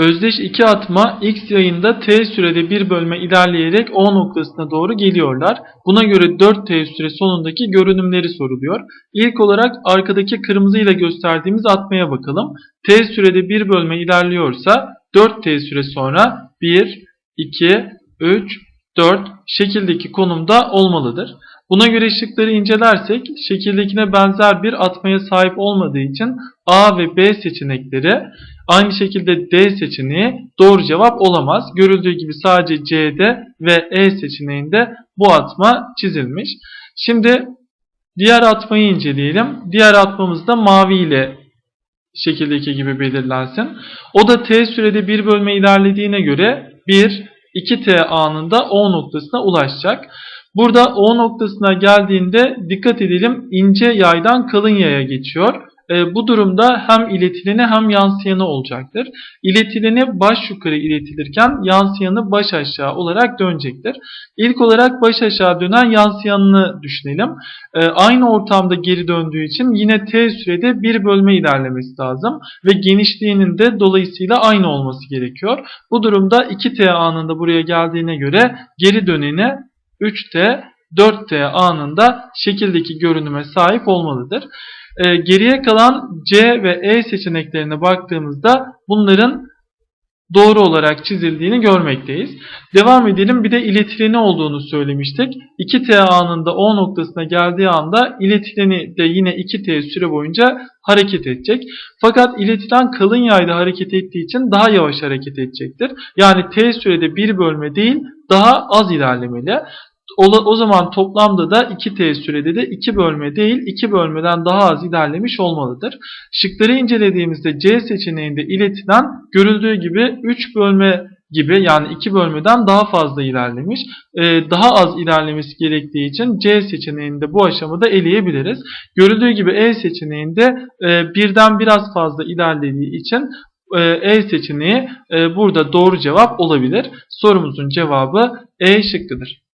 Özdeş iki atma x yayında t sürede bir bölme ilerleyerek O noktasına doğru geliyorlar. Buna göre 4t süre sonundaki görünümleri soruluyor. İlk olarak arkadaki kırmızı ile gösterdiğimiz atmaya bakalım. t sürede bir bölme ilerliyorsa 4t süre sonra 1, 2, 3, 4 şekildeki konumda olmalıdır. Buna göre şıkları incelersek şekildekine benzer bir atmaya sahip olmadığı için A ve B seçenekleri aynı şekilde D seçeneği doğru cevap olamaz. Görüldüğü gibi sadece C'de ve E seçeneğinde bu atma çizilmiş. Şimdi diğer atmayı inceleyelim. Diğer atmamız da mavi ile şekildeki gibi belirlensin. O da t sürede bir bölme ilerlediğine göre 1, 2t anında O noktasına ulaşacak. Burada O noktasına geldiğinde dikkat edelim ince yaydan kalın yaya geçiyor. E, bu durumda hem iletileni hem yansıyanı olacaktır. İletileni baş yukarı iletilirken yansıyanı baş aşağı olarak dönecektir. İlk olarak baş aşağı dönen yansıyanını düşünelim. E, aynı ortamda geri döndüğü için yine t sürede bir bölme ilerlemesi lazım ve genişliğinin de dolayısıyla aynı olması gerekiyor. Bu durumda 2t anında buraya geldiğine göre geri döneni 3t 4t anında şekildeki görünüme sahip olmalıdır. Ee, geriye kalan C ve E seçeneklerine baktığımızda bunların doğru olarak çizildiğini görmekteyiz. Devam edelim. Bir de iletileni olduğunu söylemiştik. 2t anında O noktasına geldiği anda iletileni de yine 2t süre boyunca hareket edecek. Fakat iletilen kalın yayda hareket ettiği için daha yavaş hareket edecektir. Yani t sürede bir bölme değil daha az ilerlemeli. O, zaman toplamda da 2t sürede de 2 bölme değil 2 bölmeden daha az ilerlemiş olmalıdır. Şıkları incelediğimizde C seçeneğinde iletilen görüldüğü gibi 3 bölme gibi yani 2 bölmeden daha fazla ilerlemiş. Ee, daha az ilerlemesi gerektiği için C seçeneğinde bu aşamada eleyebiliriz. Görüldüğü gibi E seçeneğinde e, birden biraz fazla ilerlediği için e, E seçeneği e, burada doğru cevap olabilir. Sorumuzun cevabı E şıkkıdır.